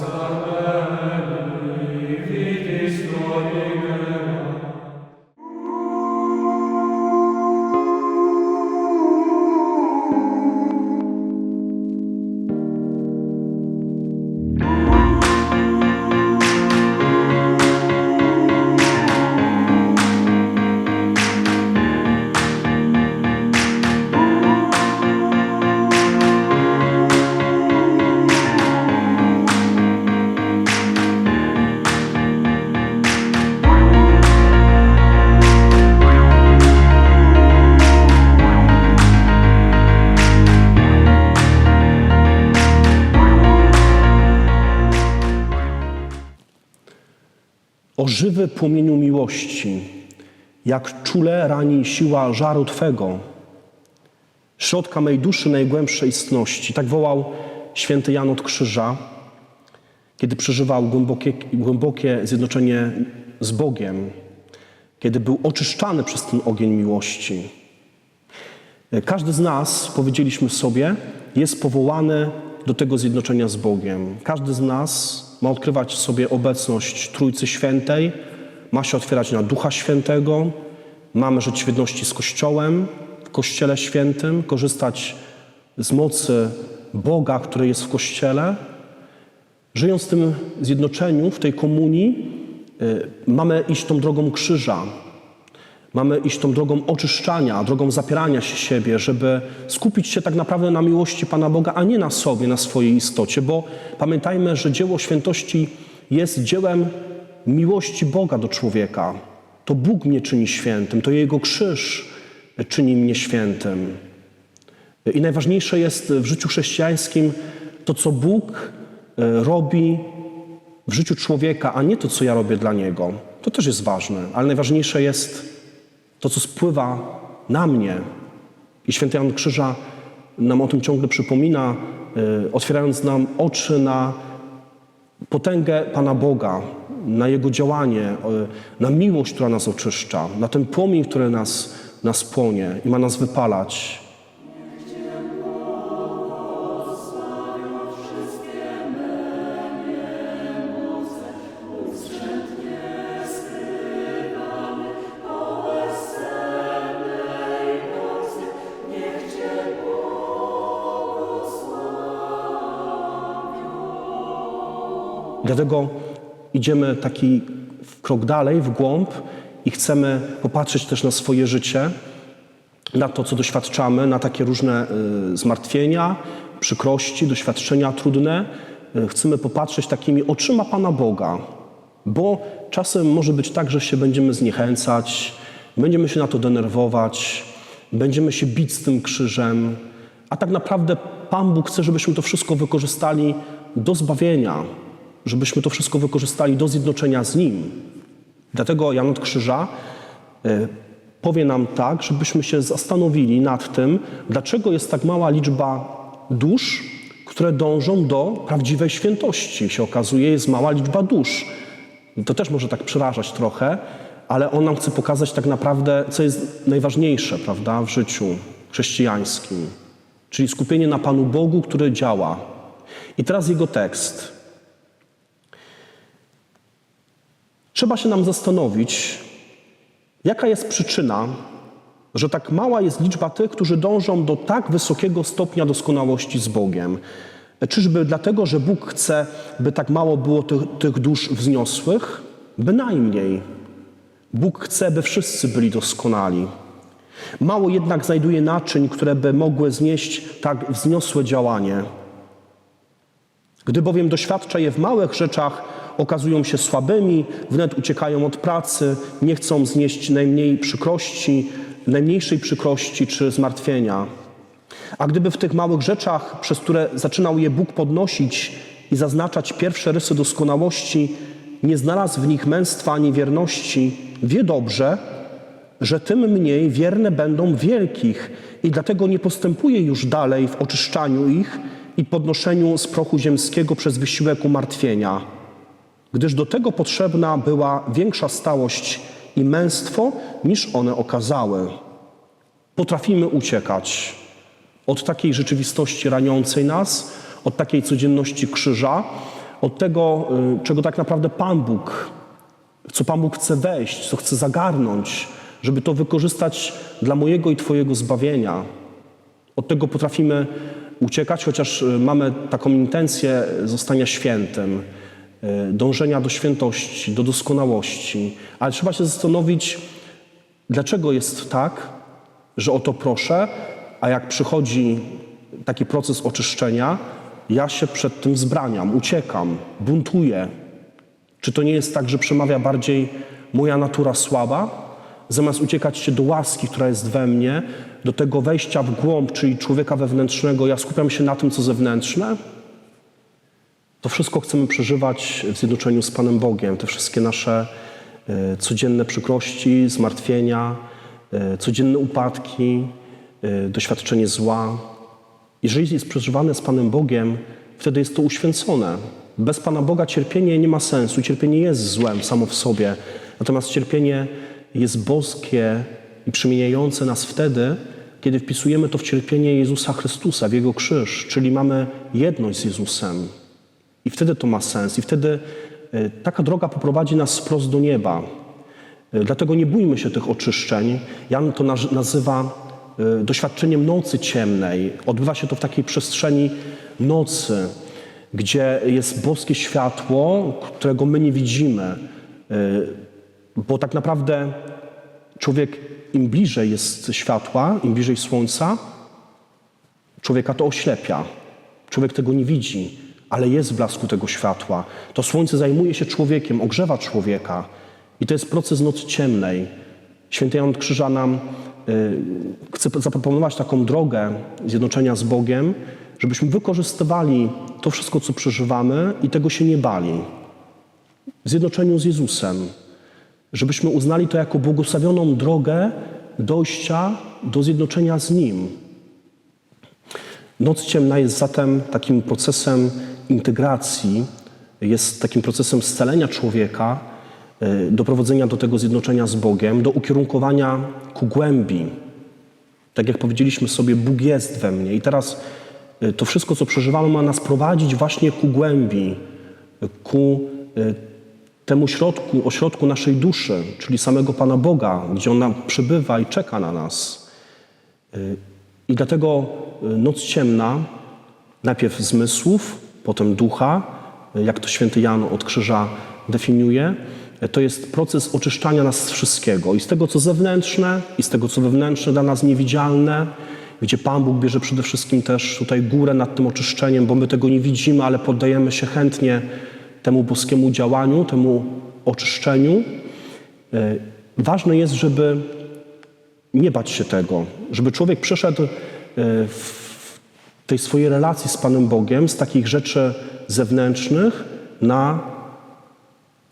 O żywy płomieniu miłości, jak czule rani siła żaru Twego, środka mej duszy najgłębszej istności. Tak wołał święty Jan od Krzyża, kiedy przeżywał głębokie, głębokie zjednoczenie z Bogiem, kiedy był oczyszczany przez ten ogień miłości. Każdy z nas, powiedzieliśmy sobie, jest powołany do tego zjednoczenia z Bogiem. Każdy z nas ma odkrywać w sobie obecność Trójcy Świętej, ma się otwierać na Ducha Świętego, mamy żyć w jedności z Kościołem, w Kościele Świętym, korzystać z mocy Boga, który jest w Kościele. Żyjąc w tym zjednoczeniu, w tej komunii, y, mamy iść tą drogą krzyża, Mamy iść tą drogą oczyszczania, drogą zapierania się siebie, żeby skupić się tak naprawdę na miłości Pana Boga, a nie na sobie, na swojej istocie, bo pamiętajmy, że dzieło świętości jest dziełem miłości Boga do człowieka. To Bóg mnie czyni świętym, to Jego krzyż czyni mnie świętym. I najważniejsze jest w życiu chrześcijańskim to, co Bóg e, robi w życiu człowieka, a nie to, co ja robię dla Niego. To też jest ważne, ale najważniejsze jest to, co spływa na mnie. I święty Jan Krzyża nam o tym ciągle przypomina, y, otwierając nam oczy na potęgę Pana Boga, na Jego działanie, y, na miłość, która nas oczyszcza, na ten płomień, który nas, nas płonie i ma nas wypalać. Dlatego idziemy taki krok dalej, w głąb i chcemy popatrzeć też na swoje życie, na to, co doświadczamy, na takie różne y, zmartwienia, przykrości, doświadczenia trudne. Y, Chcemy popatrzeć takimi oczyma Pana Boga, bo czasem może być tak, że się będziemy zniechęcać, będziemy się na to denerwować, będziemy się bić z tym krzyżem, a tak naprawdę Pan Bóg chce, żebyśmy to wszystko wykorzystali do zbawienia, żebyśmy to wszystko wykorzystali do zjednoczenia z Nim. Dlatego Jan od Krzyża y, powie nam tak, żebyśmy się zastanowili nad tym, dlaczego jest tak mała liczba dusz, które dążą do prawdziwej świętości. Się okazuje, jest mała liczba dusz. To też może tak przerażać trochę, ale on nam chce pokazać tak naprawdę, co jest najważniejsze prawda, w życiu chrześcijańskim, czyli skupienie na Panu Bogu, który działa. I teraz jego tekst. Trzeba się nam zastanowić, jaka jest przyczyna, że tak mała jest liczba tych, którzy dążą do tak wysokiego stopnia doskonałości z Bogiem. Czyżby dlatego, że Bóg chce, by tak mało było tych, tych dusz wzniosłych? Bynajmniej. Bóg chce, by wszyscy byli doskonali. Mało jednak znajduje naczyń, które by mogły znieść tak wzniosłe działanie. Gdy bowiem doświadcza je w małych rzeczach, okazują się słabymi, wnet uciekają od pracy, nie chcą znieść najmniej przykrości, najmniejszej przykrości czy zmartwienia. A gdyby w tych małych rzeczach, przez które zaczynał je Bóg podnosić i zaznaczać pierwsze rysy doskonałości, nie znalazł w nich męstwa ani wierności, wie dobrze, że tym mniej wierne będą wielkich i dlatego nie postępuje już dalej w oczyszczaniu ich i podnoszeniu z prochu ziemskiego przez wysiłek umartwienia, gdyż do tego potrzebna była większa stałość i męstwo, niż one okazały. Potrafimy uciekać od takiej rzeczywistości raniącej nas, od takiej codzienności krzyża, od tego, y, czego tak naprawdę Pan Bóg, co Pan Bóg chce wejść, co chce zagarnąć, żeby to wykorzystać dla mojego i Twojego zbawienia. Od tego potrafimy uciekać, chociaż y, mamy taką intencję zostania świętym, dążenia do świętości, do doskonałości. Ale trzeba się zastanowić, dlaczego jest tak, że o to proszę, a jak przychodzi taki proces oczyszczenia, ja się przed tym wzbraniam, uciekam, buntuję. Czy to nie jest tak, że przemawia bardziej moja natura słaba? Zamiast uciekać się do łaski, która jest we mnie, do tego wejścia w głąb, czyli człowieka wewnętrznego, ja skupiam się na tym, co zewnętrzne? To wszystko chcemy przeżywać w zjednoczeniu z Panem Bogiem. Te wszystkie nasze e, codzienne przykrości, zmartwienia, e, codzienne upadki, e, doświadczenie zła. Jeżeli jest przeżywane z Panem Bogiem, wtedy jest to uświęcone. Bez Pana Boga cierpienie nie ma sensu. Cierpienie jest złem samo w sobie. Natomiast cierpienie jest boskie i przemieniające nas wtedy, kiedy wpisujemy to w cierpienie Jezusa Chrystusa, w Jego krzyż, czyli mamy jedność z Jezusem. I wtedy to ma sens. I wtedy e, taka droga poprowadzi nas wprost do nieba. E, Dlatego nie bójmy się tych oczyszczeń. Jan to naz- nazywa e, doświadczeniem nocy ciemnej. Odbywa się to w takiej przestrzeni nocy, gdzie jest boskie światło, którego my nie widzimy. Bo tak naprawdę człowiek im bliżej jest światła, im bliżej słońca, człowieka to oślepia. Człowiek tego nie widzi, ale jest w blasku tego światła. To słońce zajmuje się człowiekiem, ogrzewa człowieka. I to jest proces nocy ciemnej. Święty Jan Krzyża nam y, chce zaproponować taką drogę zjednoczenia z Bogiem, żebyśmy wykorzystywali to wszystko, co przeżywamy i tego się nie bali. W zjednoczeniu z Jezusem. Żebyśmy uznali to jako błogosławioną drogę dojścia do zjednoczenia z Nim. Noc ciemna jest zatem takim procesem integracji, jest takim procesem scalenia człowieka, y, doprowadzenia do tego zjednoczenia z Bogiem, do ukierunkowania ku głębi. Tak jak powiedzieliśmy sobie, Bóg jest we mnie. I teraz y, to wszystko, co przeżywamy, ma nas prowadzić właśnie ku głębi, ku y, temu środku, ośrodku naszej duszy, czyli samego Pana Boga, gdzie On nam przebywa i czeka na nas. I dlatego noc ciemna, najpierw zmysłów, potem ducha, jak to święty Jan od krzyża definiuje, to jest proces oczyszczania nas z wszystkiego. I z tego, co zewnętrzne, i z tego, co wewnętrzne, dla nas niewidzialne, gdzie Pan Bóg bierze przede wszystkim też tutaj górę nad tym oczyszczeniem, bo my tego nie widzimy, ale poddajemy się chętnie temu boskiemu działaniu, temu oczyszczeniu. Ważne jest, żeby nie bać się tego, żeby człowiek przeszedł w tej swojej relacji z Panem Bogiem z takich rzeczy zewnętrznych na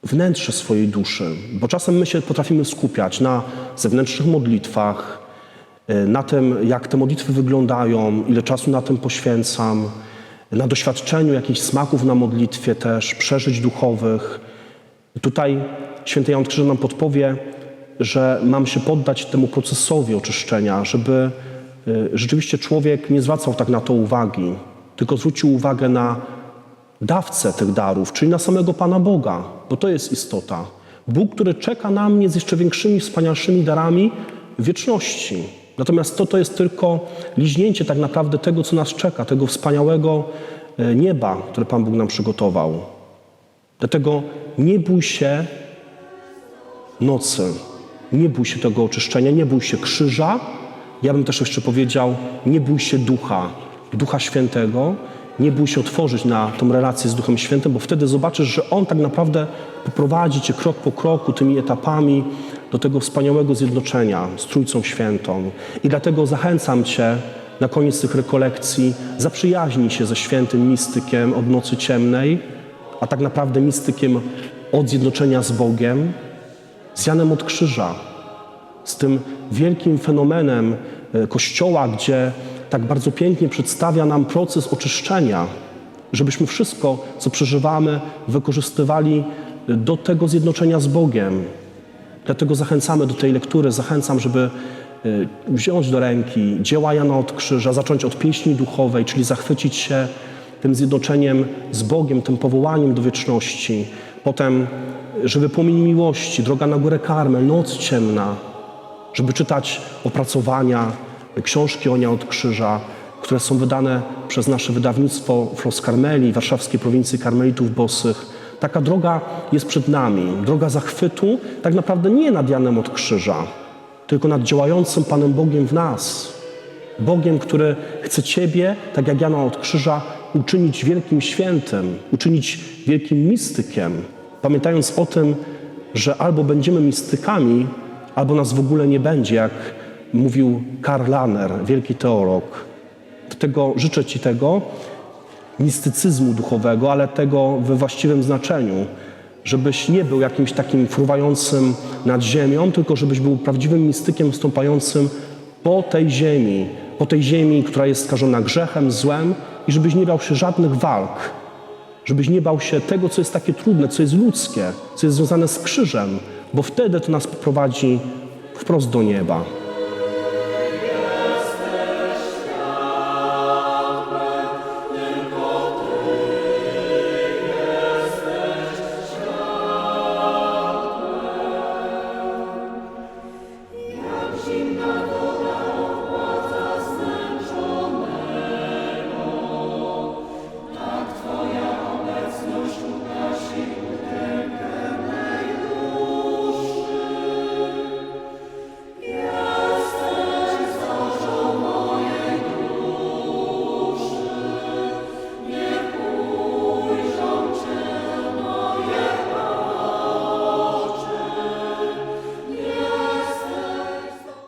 wnętrze swojej duszy. Bo czasem my się potrafimy skupiać na zewnętrznych modlitwach, e, na tym, jak te modlitwy wyglądają, ile czasu na tym poświęcam, na doświadczeniu jakichś smaków na modlitwie też, przeżyć duchowych. Tutaj święty Jan Krzyż nam podpowie, że mam się poddać temu procesowi oczyszczenia, żeby rzeczywiście człowiek nie zwracał tak na to uwagi, tylko zwrócił uwagę na dawcę tych darów, czyli na samego Pana Boga, bo to jest istota. Bóg, który czeka na mnie z jeszcze większymi, wspanialszymi darami wieczności. Natomiast to, to jest tylko liźnięcie tak naprawdę tego, co nas czeka, tego wspaniałego y, nieba, które Pan Bóg nam przygotował. Dlatego nie bój się nocy. Nie bój się tego oczyszczenia, nie bój się krzyża. Ja bym też jeszcze powiedział, nie bój się ducha, ducha świętego. Nie bój się otworzyć na tą relację z Duchem Świętym, bo wtedy zobaczysz, że On tak naprawdę poprowadzi cię krok po kroku tymi etapami do tego wspaniałego zjednoczenia z Trójcą Świętą. I dlatego zachęcam Cię na koniec tych rekolekcji, zaprzyjaźnij się ze świętym mistykiem od nocy ciemnej, a tak naprawdę mistykiem od zjednoczenia z Bogiem, z Janem od Krzyża, z tym wielkim fenomenem e, Kościoła, gdzie tak bardzo pięknie przedstawia nam proces oczyszczenia, żebyśmy wszystko, co przeżywamy, wykorzystywali e, do tego zjednoczenia z Bogiem. Dlatego zachęcamy do tej lektury, zachęcam, żeby e, wziąć do ręki dzieła Jana od Krzyża, zacząć od pieśni duchowej, czyli zachwycić się tym zjednoczeniem z Bogiem, tym powołaniem do wieczności. Potem żywy płomień miłości, droga na górę Karmel, noc ciemna, żeby czytać opracowania, książki Onia od Krzyża, które są wydane przez nasze wydawnictwo Flos Karmeli, Warszawskiej Prowincji Karmelitów Bosych. Taka droga jest przed nami, droga zachwytu, tak naprawdę nie nad Janem od Krzyża, tylko nad działającym Panem Bogiem w nas. Bogiem, który chce Ciebie, tak jak Jana od Krzyża, uczynić wielkim świętym, uczynić wielkim mistykiem, pamiętając o tym, że albo będziemy mistykami, albo nas w ogóle nie będzie, jak mówił Karl Lahner, wielki teolog. Tego, życzę Ci tego, mistycyzmu duchowego, ale tego we właściwym znaczeniu, żebyś nie był jakimś takim fruwającym nad ziemią, tylko żebyś był prawdziwym mistykiem stąpającym po tej ziemi, po tej ziemi, która jest skażona grzechem, złem i żebyś nie bał się żadnych walk, żebyś nie bał się tego, co jest takie trudne, co jest ludzkie, co jest związane z krzyżem, bo wtedy to nas poprowadzi wprost do nieba.